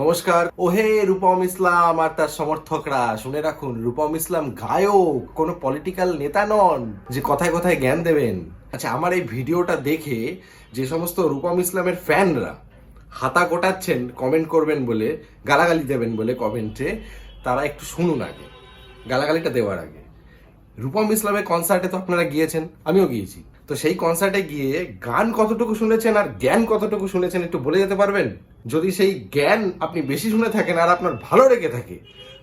নমস্কার। ওহে রূপম ইসলাম আর তার সমর্থকরা, শুনে রাখুন, রূপম ইসলাম গায়ক, কোনো পলিটিক্যাল নেতা নন, যে কথায় কথায় জ্ঞান দেবেন। আচ্ছা আমার এই ভিডিওটা দেখে যে সমস্ত রূপম ইসলামের ফ্যানরা হাতা গোটাচ্ছেন কমেন্ট করবেন বলে, গালাগালি দেবেন বলে কমেন্টে তারা একটু শুনুন আগে, গালাগালিটা দেওয়ার আগে। রূপম ইসলামের কনসার্টে তো আপনারা গিয়েছেন, আমিও গিয়েছি। তো সেই কনসার্টে গিয়ে গান কতটুকু শুনেছেন আর জ্ঞান কতটুকু শুনেছেন একটু বলে যেতে পারবেন? যদি সেই জ্ঞান আপনি বেশি শুনে থাকেন আর আপনার ভালো লেগে থাকে,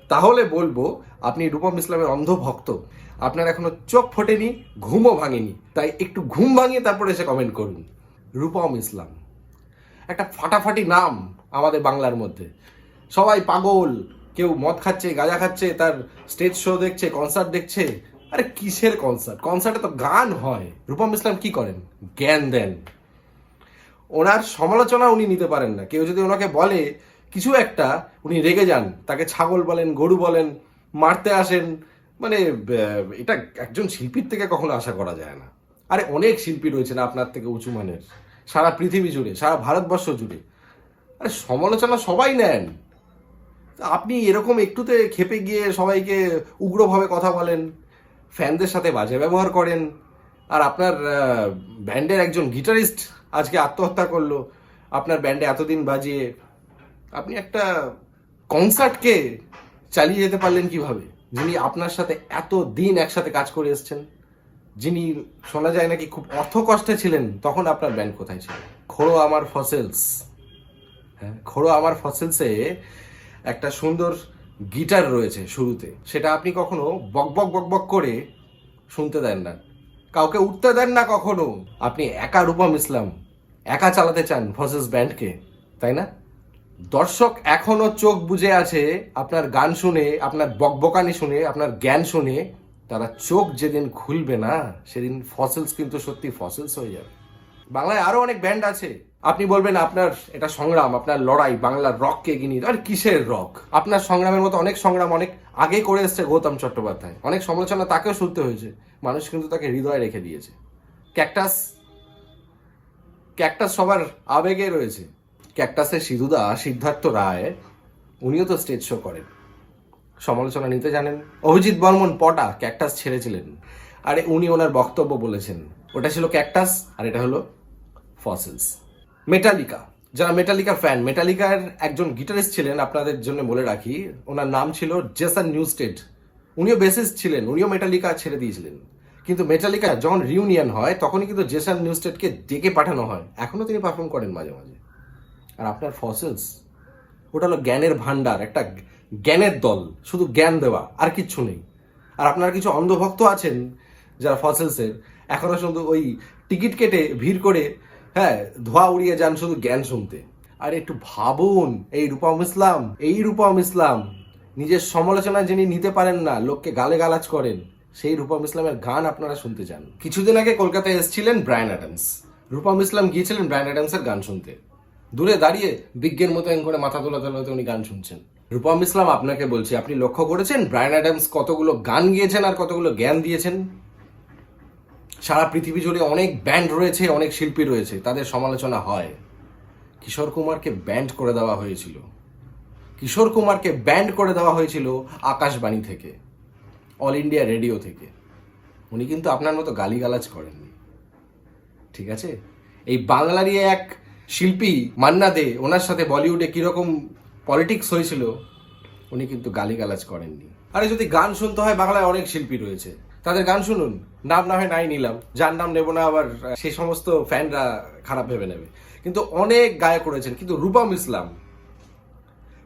তাহলে বলব আপনি রূপম ইসলামের অন্ধ ভক্ত আপনার এখনও চোখ ফোটেনি, ঘুমও ভাঙেনি। তাই একটু ঘুম ভাঙিয়ে তারপরে এসে কমেন্ট করুন। রূপম ইসলাম। একটা ফাটাফাটি নাম আমাদের বাংলার মধ্যে। সবাই পাগল, কেউ মদ খাচ্ছে, গাঁজা খাচ্ছে, তার স্টেজ শো দেখছে কনসার্ট দেখছে আরে কিসের কনসার্ট কনসার্টে তো গান হয়। রূপম ইসলাম কি করেন? জ্ঞান দেন। ওনার সমালোচনা উনি নিতে পারেন না। কেউ যদি ওনাকে বলে, কিছু একটা, উনি রেগে যান। তাকে ছাগল বলেন, গরু বলেন, মারতে আসেন। মানে এটা একজন শিল্পীর থেকে কখনো আশা করা যায় না। আরে অনেক শিল্পী রয়েছেন আপনার থেকে উঁচু মানের। সারা পৃথিবী জুড়ে, সারা ভারতবর্ষ জুড়ে। আরে সমালোচনা সবাই নেন। আপনি এরকম একটুতে খেপে গিয়ে সবাইকে উগ্রভাবে কথা বলেন। ফ্যানদের সাথে বাজে ব্যবহার করেন। আর আপনার ব্যান্ডের একজন গিটারিস্ট আজকে আত্মহত্যা করল। আপনার ব্যান্ডে এতদিন বাজিয়ে আপনি একটা কনসার্টকে চালিয়ে যেতে পারলেন কীভাবে? যিনি আপনার সাথে এত দিন একসাথে কাজ করে এসছেন, যিনি শোনা যায় নাকি খুব অর্থ কষ্টে ছিলেন, তখন আপনার ব্যান্ড কোথায় ছিল? খোড়ো আমার ফসেলস। হ্যাঁ খোড়ো আমার ফসেলসে একটা সুন্দর গিটার রয়েছে শুরুতে। সেটা আপনি কখনো বকবক বকবক করে শুনতে দেন না। কাউকে উঠতে দেন না কখনো। আপনি একা রূপম ইসলাম, একা চালাতে চান ফসেলস ব্যান্ডকে, তাই না? দর্শক এখনও চোখ বুজে আছে আপনার গান শুনে, আপনার বকবকানি শুনে, আপনার জ্ঞান শুনে, তারা চোখ যেদিন খুলবে না, সেদিন ফসেলস কিন্তু সত্যি ফসেলস হয়ে যাবে। বাংলায় আরও অনেক ব্যান্ড আছে। আপনি বলবেন আপনার এটা সংগ্রাম, আপনার লড়াই, বাংলার রককে এগিয়ে নিয়ে। আর কিসের রক আপনার সংগ্রামের মতো অনেক সংগ্রাম অনেক আগে করে এসছে গৌতম চট্টোপাধ্যায়। অনেক সমালোচনা তাকেও শুনতে হয়েছে। মানুষ কিন্তু তাকে হৃদয়ে রেখে দিয়েছে। ক্যাকটাস ক্যাকটাস সবার আবেগে রয়েছে। ক্যাকটাসের সিধুদা সিদ্ধার্থ রায়, উনিও তো স্টেজ শো করেন। সমালোচনা নিতে জানেন। অভিজিৎ বর্মন, পটা, ক্যাকটাস ছেড়েছিলেন। আরে উনি ওনার বক্তব্য বলেছেন। ওটা ছিল ক্যাকটাস আর এটা হলো ফসিলস মেটালিকা যারা মেটালিকার ফ্যান মেটালিকার একজন গিটারিস্ট ছিলেন, আপনাদের জন্য বলে রাখি, ওনার নাম ছিল জেসন নিউস্টেড। উনিও বেসিস ছিলেন, উনিও মেটালিকা ছেড়ে দিয়েছিলেন। কিন্তু মেটালিকা যখন রিউনিয়ন হয়, তখনই কিন্তু জেসন নিউস্টেডকে ডেকে পাঠানো হয়। এখনও তিনি পারফর্ম করেন মাঝে মাঝে। আর আপনার ফসেলস ওটা হলো জ্ঞানের ভান্ডার একটা জ্ঞানের দল, শুধু জ্ঞান দেওয়া, আর কিচ্ছু নেই। আর আপনার কিছু অন্ধভক্ত আছেন যারা ফসেলসের এখনও শুধু ওই টিকিট কেটে ভিড় করে হ্যাঁ ধোয়া উড়িয়ে যান শুধু জ্ঞান শুনতে। আর একটু ভাবুন, এই রূপম ইসলাম, এই রূপম ইসলাম। নিজের সমালোচনা যিনি নিতে পারেন না, লোককে গালে গালাজ করেন, সেই রূপম ইসলামের গান আপনারা শুনতে চান। কিছুদিন আগে কলকাতায় এসেছিলেন ব্রায়ান অ্যাডামস। রূপম ইসলাম গিয়েছিলেন ব্রায়ান অ্যাডামসের গান শুনতে। দূরে দাঁড়িয়ে বিজ্ঞের মতো করে মাথা তোলা তোলাতে উনি গান শুনছেন। রূপম ইসলাম আপনাকে বলছি, আপনি লক্ষ্য করেছেন ব্রায়ান অ্যাডামস কতগুলো গান গিয়েছেন আর কতগুলো জ্ঞান দিয়েছেন? সারা পৃথিবী জুড়ে অনেক ব্যান্ড রয়েছে, অনেক শিল্পী রয়েছে, তাদের সমালোচনা হয়। কিশোর কুমারকে ব্যান্ড করে দেওয়া হয়েছিল। কিশোর কুমারকে ব্যান্ড করে দেওয়া হয়েছিল আকাশবাণী থেকে অল ইন্ডিয়া রেডিও থেকে। উনি কিন্তু আপনার মতো গালিগালাজ করেননি। ঠিক আছে? এই বাংলারই এক শিল্পী মান্না দে, ওনার সাথে বলিউডে কীরকম পলিটিক্স হয়েছিল, উনি কিন্তু গালিগালাজ করেননি। আরে যদি গান শুনতে হয়, বাংলায় অনেক শিল্পী রয়েছে। তাদের গান শুনুন। নাম না হয় নাই নিলাম। যার নাম নেব না আবার সেই সমস্ত ফ্যানরা খারাপ ভেবে নেবে। কিন্তু অনেক গায়ক রয়েছেন কিন্তু রূপম ইসলাম।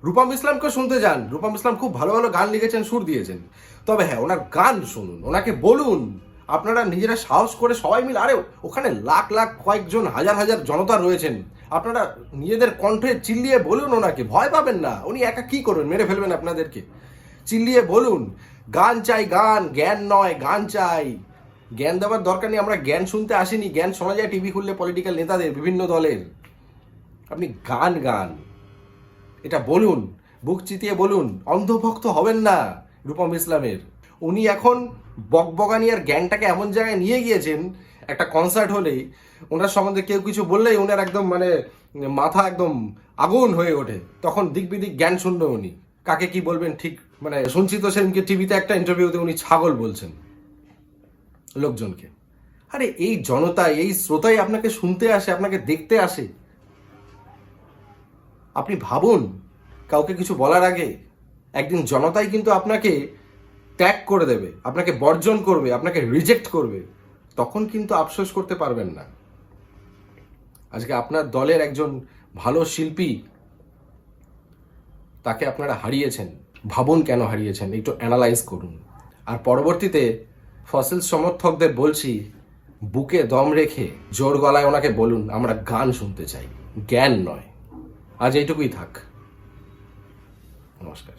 রূপম ইসলামকে শুনতে যান। রূপম ইসলাম খুব ভালো ভালো গান লিখেছেন, সুর দিয়েছেন। তবে হ্যাঁ ওনার গান শুনুন, ওনাকে বলুন। আপনারা নিজেরা সাহস করে সবাই মিলে, আরে ওখানে লাখ লাখ কয়েকজন, হাজার হাজার জনতা রয়েছেন। আপনারা নিজেদের কণ্ঠে চিল্লিয়ে বলুন ওনাকে, ভয় পাবেন না। উনি একা কি করবেন? মেরে ফেলবেন আপনাদেরকে। চিল্লিয়ে বলুন, গান চাই গান, জ্ঞান নয়, গান চাই। জ্ঞান দেওয়ার দরকার নেই, আমরা জ্ঞান শুনতে আসিনি, জ্ঞান শোনা যায় টিভি খুললে পলিটিক্যাল নেতাদের, বিভিন্ন দলের। আপনি গান গান, এটা বলুন, বুক চিতিয়ে বলুন, অন্ধভক্ত হবেন না রূপম ইসলামের। উনি এখন বকবগানি আর জ্ঞানটাকে এমন জায়গায় নিয়ে গিয়েছেন, একটা কনসার্ট হলেই, ওনার সম্বন্ধে কেউ কিছু বললেই ওনার একদম মানে মাথা একদম আগুন হয়ে ওঠে। তখন দিক বিদিক জ্ঞান শূন্য উনি। কাকে কি বলবেন ঠিক মানে সঞ্চিত সেনকে টিভিতে একটা ইন্টারভিউতে উনি ছাগল বলছেন লোকজনকে। আরে এই জনতা, এই শ্রোতাই আপনাকে শুনতে আসে, আপনাকে দেখতে আসে। আপনি ভাবুন, কাউকে কিছু বলার আগে একদিন জনতাই কিন্তু আপনাকে ত্যাগ করে দেবে, আপনাকে বর্জন করবে, আপনাকে রিজেক্ট করবে। তখন কিন্তু আফসোস করতে পারবেন না। আজকে আপনার দলের একজন ভালো শিল্পী তাকে আপনারা হারিয়েছেন। ভাবুন কেন হারিয়েছেন? একটু অ্যানালাইজ করুন। আর পরবর্তীতে ফসিল সমর্থকদের বলছি, বুকে দম রেখে জোর গলায় ওনাকে বলুন, আমরা গান শুনতে চাই। জ্ঞান নয়। আজ এইটুকুই থাক। নমস্কার।